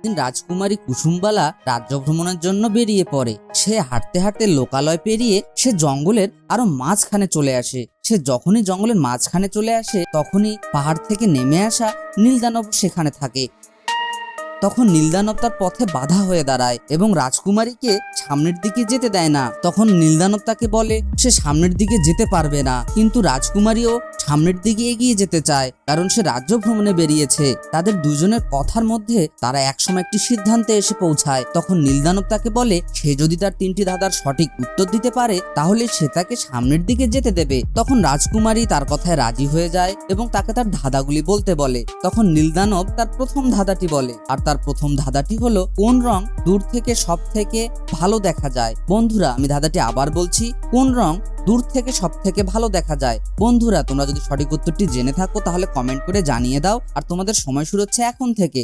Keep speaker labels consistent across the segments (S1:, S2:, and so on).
S1: একদিন রাজকুমারী কুসুমবালা রাজ্য ভ্রমণের জন্য বেরিয়ে পড়ে। সে হাঁটতে হাঁটতে লোকালয় পেরিয়ে সে জঙ্গলের আরও মাঝখানে চলে আসে। সে যখনই জঙ্গলের মাঝখানে চলে আসে, তখনই পাহাড় থেকে নেমে আসা নীলদানব সেখানে থাকে। তখন নীলদানব তার পথে বাধা হয়ে দাঁড়ায় এবং রাজকুমারীকে সামনের দিকে যেতে দেয় না। তখন নীলদানব তাকে বলে, সে সামনের দিকে যেতে পারবে না। কিন্তু রাজকুমারীও সামনের দিকে এগিয়ে যেতে চায়, কারণ সে রাজ্য ভ্রমণে বেরিয়েছে। তাদের দুজনের কথার মধ্যে তারা একসময় একটি সিদ্ধান্তে এসে পৌঁছায়। তখন নীলদানব তাকে বলে, সে যদি তার তিনটি ধাঁধার সঠিক উত্তর দিতে পারে, তাহলে সে তাকে সামনের দিকে যেতে দেবে। তখন রাজকুমারী তার কথায় রাজি হয়ে যায় এবং তাকে তার ধাঁধাগুলি বলতে বলে। তখন নীলদানব তার প্রথম ধাঁধাটি বলে, আর তার প্রথম ধাঁধাটি হল, কোন রং দূর থেকে সব থেকে ভালো দেখা যায়? বন্ধুরা, আমি ধাঁধাটি আবার বলছি, কোন রং দূর থেকে সব থেকে ভালো দেখা যায়? বন্ধুরা, তোমরা যদি সঠিক উত্তরটি জেনে থাকো, তাহলে কমেন্ট করে জানিয়ে দাও, আর তোমাদের সময় শুরু হচ্ছে এখন থেকে।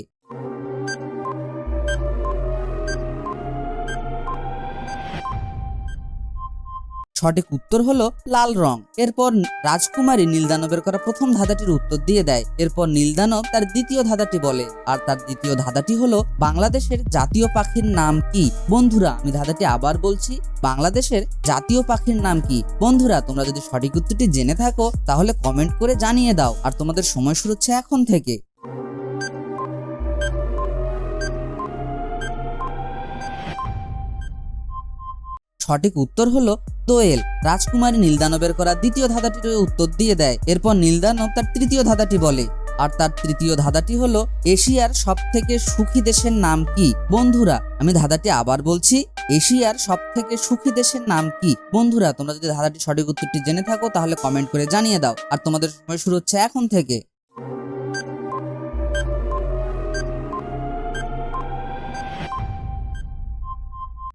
S1: সঠিক উত্তর হলো লাল রং। এরপর রাজকুমারী নীলদানবের করা প্রথম ধাঁধাটির উত্তর দিয়ে দেয়। এরপর নীলদানব তার দ্বিতীয় ধাঁধাটি বলে। আর তার দ্বিতীয় ধাঁধাটি হলো বাংলাদেশের জাতীয় পাখির নাম কি? বন্ধুরা, আমি ধাঁধাটি আবার বলছি, বাংলাদেশের জাতীয় পাখির নাম কি? বন্ধুরা, তোমরা যদি সঠিক উত্তরটি জেনে থাকো, তাহলে কমেন্ট করে জানিয়ে দাও। আর তোমাদের সময় শুরু হচ্ছে এখন থেকে। সঠিক উত্তর হলো দোয়েল। রাজকুমারী নীলদানবের করা দ্বিতীয় ধাঁধাটির উত্তর দিয়ে দেয়। এরপর নীলদানব তার তৃতীয় ধাঁধাটি বলে। আর তার তৃতীয় ধাঁধাটি হলো এশিয়ার সব থেকে সুখী দেশের নাম কি? বন্ধুরা, আমি ধাঁধাটি আবার বলছি, এশিয়ার সব থেকে সুখী দেশের নাম কি? বন্ধুরা, তোমরা যদি ধাঁধাটি সঠিক উত্তরটি জেনে থাকো, তাহলে কমেন্ট করে জানিয়ে দাও। আর তোমাদের সময় শুরু হচ্ছে এখন থেকে।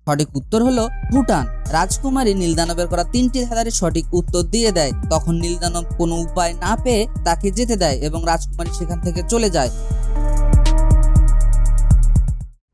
S1: সঠিক উত্তর হলো ভুটান। রাজকুমারী নীলদানবের করা তিনটি ধাঁধারের সঠিক উত্তর দিয়ে দেয়। তখন নীলদানব কোনো উপায় না পেয়ে তাকে যেতে দেয় এবং রাজকুমারী সেখান থেকে চলে যায়।